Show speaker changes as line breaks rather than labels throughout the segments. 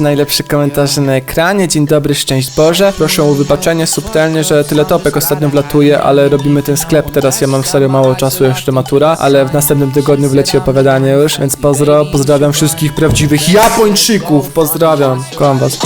trzy najlepsze komentarze na ekranie. Dzień dobry, szczęść Boże. Proszę o wybaczenie subtelnie, że tyle topek ostatnio wlatuje, ale robimy ten sklep teraz. Ja mam serio mało czasu, jeszcze matura, ale w następnym tygodniu wleci opowiadanie już, więc pozdro, pozdrawiam wszystkich prawdziwych Japończyków. Pozdrawiam. Kocham was.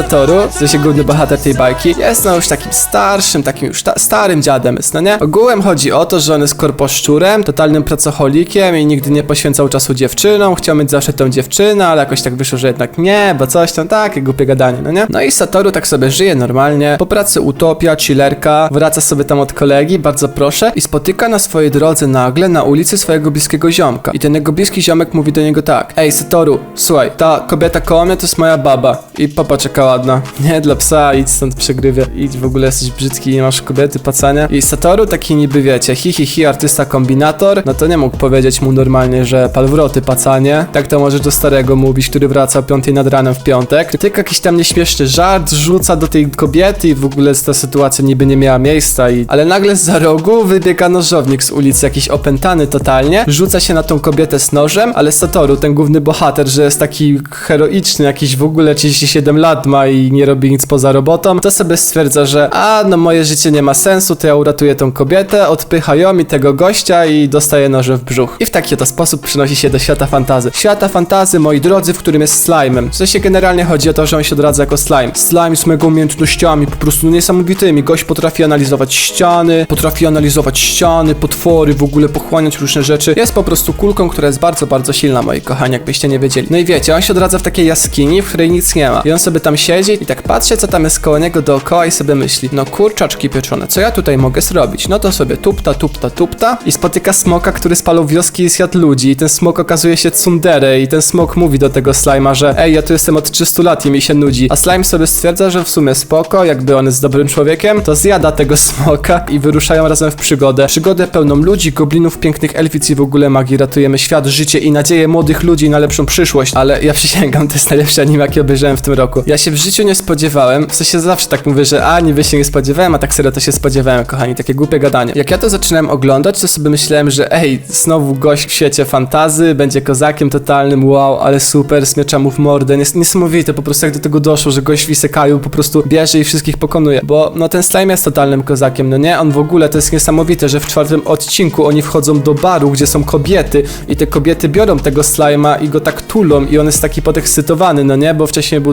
Satoru, w sensie główny bohater tej bajki, jest no już takim starszym, takim już ta starym dziadem jest, no nie? Ogółem chodzi o to, że on jest korposzczurem, totalnym pracocholikiem i nigdy nie poświęcał czasu dziewczynom, chciał mieć zawsze tą dziewczynę, ale jakoś tak wyszło, że jednak nie, bo coś tam, takie głupie gadanie, no nie? No i Satoru tak sobie żyje normalnie, po pracy utopia, chillerka, wraca sobie tam od kolegi, bardzo proszę, i spotyka na swojej drodze nagle na ulicy swojego bliskiego ziomka. I ten jego bliski ziomek mówi do niego tak, ej Satoru, słuchaj, ta kobieta koło mnie to jest moja baba. I popatrz jaka ładna. Nie dla psa, idź stąd przegrywie. Idź w ogóle jesteś brzydki, nie masz kobiety, pacania. I Satoru taki niby wiecie, hi hi hi, artysta kombinator, no to nie mógł powiedzieć mu normalnie, że palwroty pacanie. Tak to możesz do starego mówić, który wraca o 5 nad ranem w piątek. Tylko jakiś tam nieśmieszny żart rzuca do tej kobiety i w ogóle ta sytuacja niby nie miała miejsca i... Ale nagle z za rogu wybiega nożownik z ulicy, jakiś opętany totalnie, rzuca się na tą kobietę z nożem, ale Satoru, ten główny bohater, że jest taki heroiczny, jakiś w ogóle 37 lat ma i nie robi nic poza robotą, to sobie stwierdza, że a, no moje życie nie ma sensu, to ja uratuję tą kobietę, odpycha ją i tego gościa i dostaje noże w brzuch. I w taki oto sposób przynosi się do świata fantazy. Świata fantazy, moi drodzy, w którym jest slime'em. W sensie generalnie chodzi o to, że on się odradza jako slime. Slime z mega umiejętnościami, po prostu niesamowitymi. Gość potrafi analizować ściany, potrafi analizować ściany, potwory, w ogóle pochłaniać różne rzeczy. Jest po prostu kulką, która jest bardzo, bardzo silna, moi kochani, jakbyście nie wiedzieli. No i wiecie, on się odradza w takiej jaskini, w której nic nie ma. I on sobie tam siedzi i tak patrzy, co tam jest koło niego dookoła i sobie myśli, no kurczaczki pieczone, co ja tutaj mogę zrobić? No to sobie tupta, tupta, tupta i spotyka smoka, który spalał wioski i zjadł ludzi. I ten smok okazuje się tsundere i ten smok mówi do tego slima, że ej, ja tu jestem od 300 lat i mi się nudzi. A slime sobie stwierdza, że w sumie spoko, jakby on jest dobrym człowiekiem, to zjada tego smoka i wyruszają razem w przygodę. Przygodę pełną ludzi, goblinów, pięknych elfic i w ogóle magii. Ratujemy świat, życie i nadzieję młodych ludzi na lepszą przyszłość. Ale ja przysięgam, to jest najlepszy anime, jaki obejrzałem w tym roku. Ja się w życiu nie spodziewałem, w sensie zawsze tak mówię, że a niby się nie spodziewałem, a tak serio to się spodziewałem, kochani, takie głupie gadanie. Jak ja to zaczynałem oglądać, to sobie myślałem, że ej, znowu gość w świecie fantazy, będzie kozakiem totalnym, wow, ale super, z miecza mu w mordę, Nies niesamowite, po prostu jak do tego doszło, że gość w Isekaju po prostu bierze i wszystkich pokonuje, bo no ten slime jest totalnym kozakiem, no nie? On w ogóle, to jest niesamowite, że w czwartym odcinku oni wchodzą do baru, gdzie są kobiety i te kobiety biorą tego slima i go tak tulą i on jest taki podekscytowany, no nie? Bo wcześniej był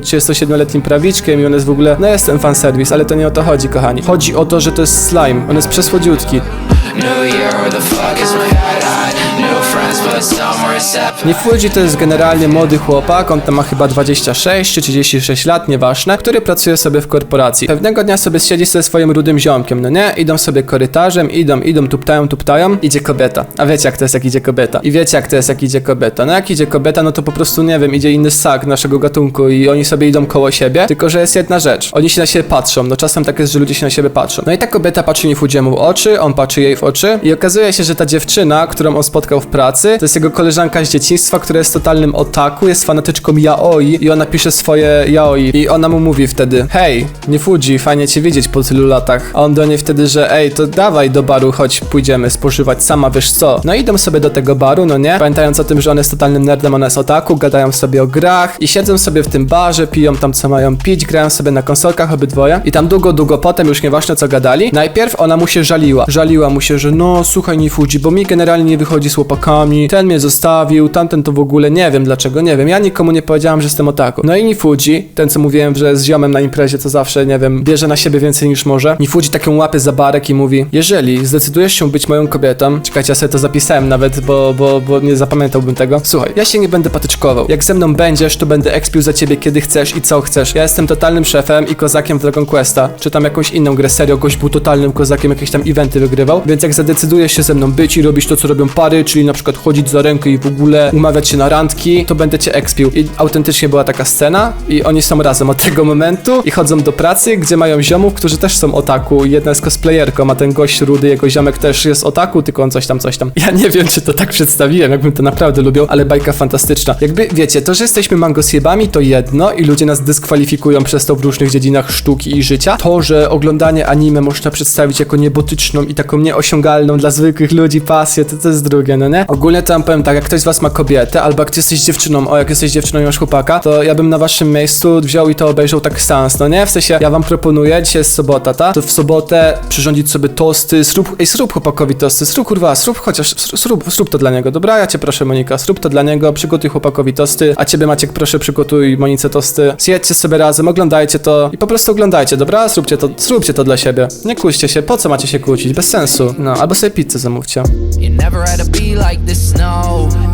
37-letnim prawiczkiem i on jest w ogóle, no jest ten fanserwis, ale to nie o to chodzi, kochani. Chodzi o to, że to jest slime, on jest przesłodziutki.
New year, the fuck is my separate.
Nifuji to jest generalnie młody chłopak, on tam ma chyba 26 czy 36 lat, nieważne, który pracuje sobie w korporacji. Pewnego dnia sobie siedzi ze swoim rudym ziomkiem, no nie? Idą sobie korytarzem, idą, idą, tuptają, tuptają, idzie kobieta. A wiecie jak to jest, jak idzie kobieta. I wiecie jak to jest, jak idzie kobieta. No jak idzie kobieta, no to po prostu, nie wiem, idzie inny ssak naszego gatunku i oni sobie idą koło siebie, tylko że jest jedna rzecz. Oni się na siebie patrzą, no czasem tak jest, że ludzie się na siebie patrzą. No i ta kobieta patrzy Nifudziemu w oczy, on patrzy jej w oczy i okazuje się, że ta dziewczyna, którą on spotkał w pracy, to jest jego koleżanka z dzieciństwa, która jest totalnym otaku, jest fanatyczką yaoi i ona pisze swoje yaoi i ona mu mówi wtedy hej, nie Fuji, fajnie cię widzieć po tylu latach. A on do niej wtedy, że ej, to dawaj do baru, chodź, pójdziemy spożywać, sama wiesz co. No idą sobie do tego baru, no nie? Pamiętając o tym, że on jest totalnym nerdem, ona jest otaku, gadają sobie o grach i siedzą sobie w tym barze, piją tam co mają pić, grają sobie na konsolkach obydwoje i tam długo, długo potem, już nieważne co gadali, najpierw ona mu się żaliła. Żaliła mu się, że no słuchaj nie Fuji, bo mi generalnie nie wychodzi z chłopakami, ten mnie zostawił, tamten to w ogóle nie wiem dlaczego, nie wiem, ja nikomu nie powiedziałam, że jestem otaku. No i Nifuji, ten co mówiłem, że z ziomem na imprezie, co zawsze, nie wiem, bierze na siebie więcej niż może. Nifuji taką łapę za barek i mówi, jeżeli zdecydujesz się być moją kobietą, czekajcie, ja sobie to zapisałem nawet, bo, bo, bo nie zapamiętałbym tego. Słuchaj, ja się nie będę patyczkował. Jak ze mną będziesz, to będę ekspił za ciebie kiedy chcesz i co chcesz. Ja jestem totalnym szefem i kozakiem w Dragon Questa, czy tam jakąś inną grę serio, gość był totalnym kozakiem, jakieś tam eventy wygrywał, więc jak zadecydujesz się ze mną być i robić to, co robią pary, czyli na przykład chodzić za rękę i w ogóle umawiać się na randki, to będę cię ekspił. I autentycznie była taka scena i oni są razem od tego momentu i chodzą do pracy, gdzie mają ziomów, którzy też są otaku jedna jest cosplayerką, a ten gość rudy, jego ziomek też jest otaku, tylko on coś tam, coś tam. Ja nie wiem, czy to tak przedstawiłem, jakbym to naprawdę lubił, ale bajka fantastyczna. Jakby, wiecie, to, że jesteśmy mangosjebami to jedno i ludzie nas dyskwalifikują przez to w różnych dziedzinach sztuki i życia. To, że oglądanie anime można przedstawić jako niebotyczną i taką nieosiągalną dla zwykłych ludzi pasję, to, to jest drugie, no nie? Ogólnie to wam powiem tak, jak ktoś z was ma kobietę, albo jak ty jesteś dziewczyną, o jak jesteś dziewczyną i masz chłopaka, to ja bym na waszym miejscu wziął i to obejrzał tak seans, no nie? W sensie, ja wam proponuję, dzisiaj jest sobota, ta? To w sobotę przyrządzić sobie tosty, zrób, ej, zrób chłopakowi tosty, zrób kurwa, zrób chociaż, zrób, zrób to dla niego, dobra? Ja cię proszę Monika, zrób to dla niego, przygotuj chłopakowi tosty, a ciebie Maciek proszę przygotuj Monice tosty, zjedźcie sobie razem, oglądajcie to i po prostu oglądajcie, dobra? Zróbcie to, zróbcie to dla siebie. Nie kłóćcie się, po co macie się kłócić? Bez sensu. No, albo sobie pizzę zamówcie.
You never had to be like this, no.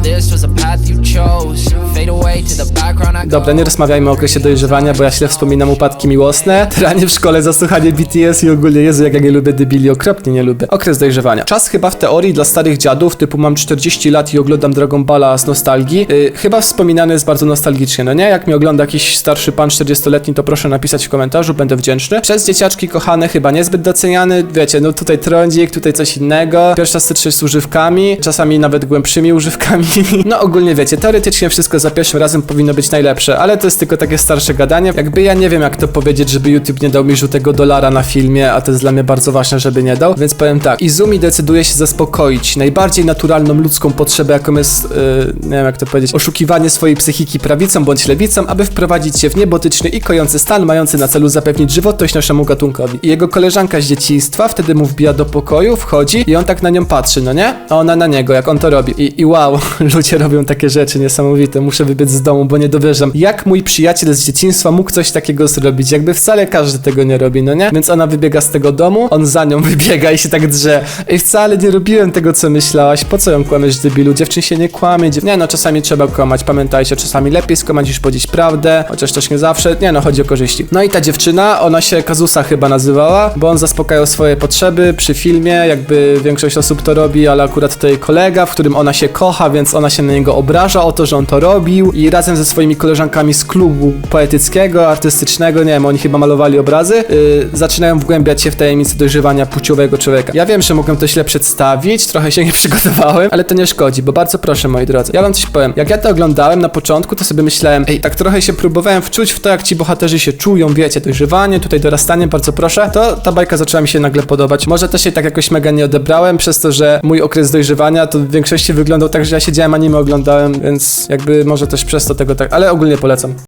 This was a path you chose. Fade away to the background.
Dobra, nie rozmawiajmy o okresie dojrzewania, bo ja źle wspominam upadki miłosne. Tranie w szkole, zasłuchanie BTS i ogólnie Jezu, jak ja nie lubię debili, okropnie nie lubię. Okres dojrzewania. Czas chyba w teorii dla starych dziadów, typu mam 40 lat i oglądam Dragon Balla z nostalgii. Yy, chyba wspominany jest bardzo nostalgicznie, no nie? Jak mi ogląda jakiś starszy pan 40-letni, to proszę napisać w komentarzu, będę wdzięczny. Przez dzieciaczki kochane chyba niezbyt doceniany, wiecie, no tutaj trądzik, tutaj coś innego. Pierwsza styczność z używkami, czasami nawet głębszymi używkami. No ogólnie wiecie, teoretycznie wszystko za pierwszym razem powinno być najlepsze, ale to jest tylko takie starsze gadanie. Jakby ja nie wiem jak to powiedzieć, żeby YouTube nie dał mi żółtego dolara na filmie, a to jest dla mnie bardzo ważne, żeby nie dał, więc powiem tak. Izumi decyduje się zaspokoić najbardziej naturalną ludzką potrzebę, jaką jest, yy, nie wiem jak to powiedzieć, oszukiwanie swojej psychiki prawicą bądź lewicą, aby wprowadzić się w niebotyczny i kojący stan, mający na celu zapewnić żywotność naszemu gatunkowi. I jego koleżanka z dzieciństwa wtedy mu wbija do pokoju, wchodzi i on tak na nią patrzy, no nie? A ona na niego, jak on to robi. I, i wow, ludzie robią takie rzeczy niesamowite. Muszę wybiec z domu, bo nie dowierzam. Jak mój przyjaciel z dzieciństwa mógł coś takiego zrobić? Jakby wcale każdy tego nie robi, no nie? Więc ona wybiega z tego domu, on za nią wybiega i się tak drze. Ej, wcale nie robiłem tego, co myślałaś. Po co ją kłamiesz, debilu? Dziewczyn się nie kłamie. Dziew... Nie no, czasami trzeba kłamać. Pamiętajcie, czasami lepiej skłamać niż powiedzieć prawdę, chociaż też nie zawsze. Nie no, chodzi o korzyści. No i ta dziewczyna, ona się Kazusa chyba nazywała, bo on zaspokajał swoje potrzeby przy filmie, jakby większość osób to robi, ale akurat jej kolega, w którym ona się kocha, więc ona się na niego obraża o to, że on to robił i razem ze swoimi koleżankami z klubu poetyckiego, artystycznego, nie wiem, oni chyba malowali obrazy, yy, zaczynają wgłębiać się w tajemnicy dojrzewania płciowego człowieka. Ja wiem, że mogłem to źle przedstawić, trochę się nie przygotowałem, ale to nie szkodzi, bo bardzo proszę, moi drodzy. Ja wam coś powiem. Jak ja to oglądałem na początku, to sobie myślałem, ej, tak trochę się próbowałem wczuć w to, jak ci bohaterzy się czują, wiecie, dojrzewanie, tutaj dorastanie, bardzo proszę. To ta bajka zaczęła mi się nagle podobać. Może to się tak jakoś mega nie odebrałem, przez to, że mój okres dojrzewania to w większości wyglądał tak, że ja siedziałem anime oglądałem, więc jakby może też przez to tego tak, ale ogólnie polecam.